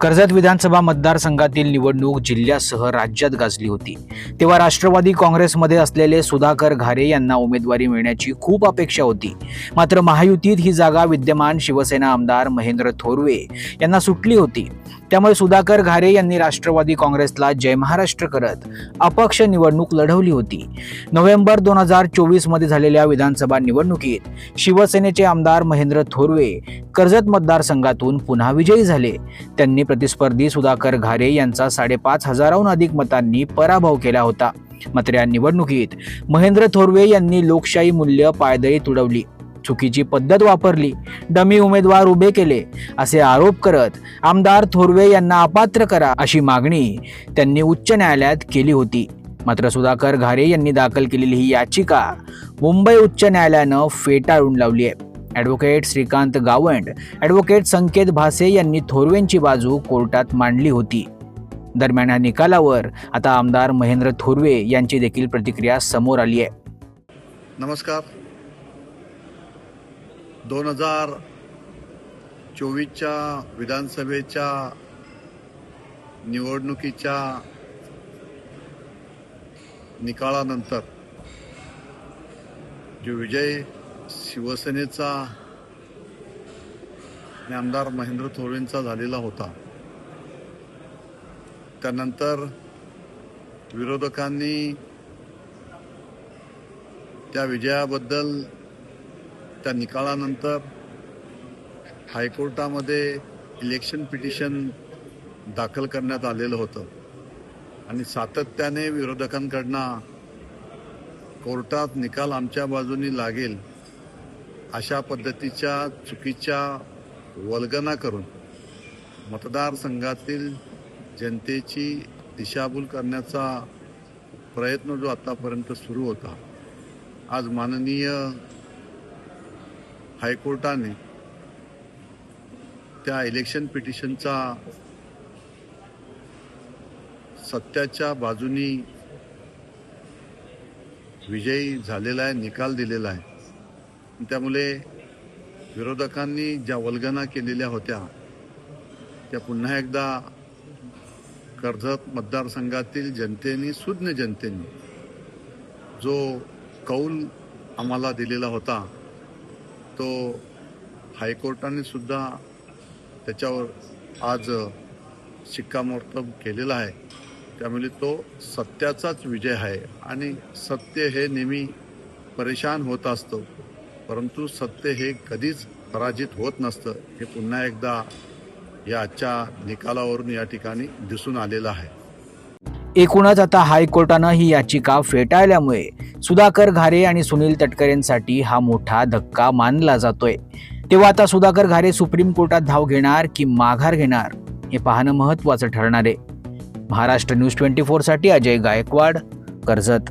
कर्जत विधानसभा मतदारसंघातील निवडणूक जिल्ह्यासह राज्यात गाजली होती. तेव्हा राष्ट्रवादी काँग्रेसमध्ये असलेले सुधाकर घारे यांना उमेदवारी मिळण्याची खूप अपेक्षा होती. मात्र महायुतीत ही जागा विद्यमान शिवसेना आमदार महेंद्र थोरवे यांना सुटली होती. त्यामुळे सुधाकर घारे यांनी राष्ट्रवादी काँग्रेसला जय महाराष्ट्र करत अपक्ष निवडणूक लढवली होती. नोव्हेंबर दोन हजार चोवीसमध्ये झालेल्या विधानसभा निवडणुकीत शिवसेनेचे आमदार महेंद्र थोरवे कर्जत मतदारसंघातून पुन्हा विजयी झाले. त्यांनी प्रतिस्पर्धी सुधाकर घारे यांचा साडेपाच हजाराहून अधिक मतांनी पराभव केला होता. मात्र या निवडणुकीत महेंद्र थोरवे यांनी लोकशाही मूल्य पायदळी तुडवली. चुकीची पद्धत वापरली. डमी उमेदवार उभे केले. असे आरोप करत आमदार थोरवे यांना अपात्र करा अशी मागणी त्यांनी उच्च न्यायालयात केली होती. मात्र सुधाकर घारे यांनी दाखल केलेली ही याचिका मुंबई उच्च न्यायालयानं फेटाळून लावली आहे. ॲडव्होकेट श्रीकांत गावंड ॲडव्होकेट संकेत भासे यांनी थोरवेंची बाजू कोर्टात मांडली होती. दरम्यान या निकालावर आता आमदार महेंद्र थोरवे यांची देखील प्रतिक्रिया समोर आली आहे. नमस्कार. दोन हजार चोवीसच्या विधानसभेच्या निवडणुकीच्या निकालानंतर जो विजय शिवसेनेचा आणि आमदार महेंद्र थोरवेंचा झालेला होता. त्यानंतर विरोधकांनी त्या विजयाबद्दल त्या निकालानंतर हायकोर्टामध्ये इलेक्शन पिटिशन दाखल करण्यात आलेलं होतं. आणि सातत्याने विरोधकांकडनं कोर्टात निकाल आमच्या बाजूनी लागेल अशा पद्धतीच्या चुकीच्या वल्गना करून मतदारसंघातील जनतेची दिशाभूल करण्याचा प्रयत्न जो आतापर्यंत सुरू होता आज माननीय हायकोर्टाने त्या इलेक्शन पिटिशनचा सत्याच्या बाजूनी विजयी झालेला आहे निकाल दिलेला आहे. त्यामुळे विरोधकांनी ज्या वल्गना केलेल्या होत्या त्या पुन्हा एकदा कर्जत मतदारसंघातील जनतेने सुज्ञ जनतेने जो कौल आम्हाला दिलेला होता तो हायकोर्टाने सुद्धा त्याच्यावर आज शिक्कामोर्तब केलेला आहे. त्यामुळे तो सत्याचाच विजय आहे. आणि सत्य हे नेहमी परेशान होत असतो. परंतु सत्य हे कधीच पराजित होत नसतं. हे पुन्हा एकदा या आजच्या निकालावरून या ठिकाणी दिसून आलेलं आहे. एकूणच आता हायकोर्टानं ही याचिका फेटाळल्यामुळे सुधाकर घारे आणि सुनील तटकरेंसाठी हा मोठा धक्का मानला जातोय. तेव्हा आता सुधाकर घारे सुप्रीम कोर्टात धाव घेणार की माघार घेणार हे पाहणं महत्त्वाचं ठरणार आहे. महाराष्ट्र न्यूज ट्वेंटी फोरसाठी अजय गायकवाड कर्जत.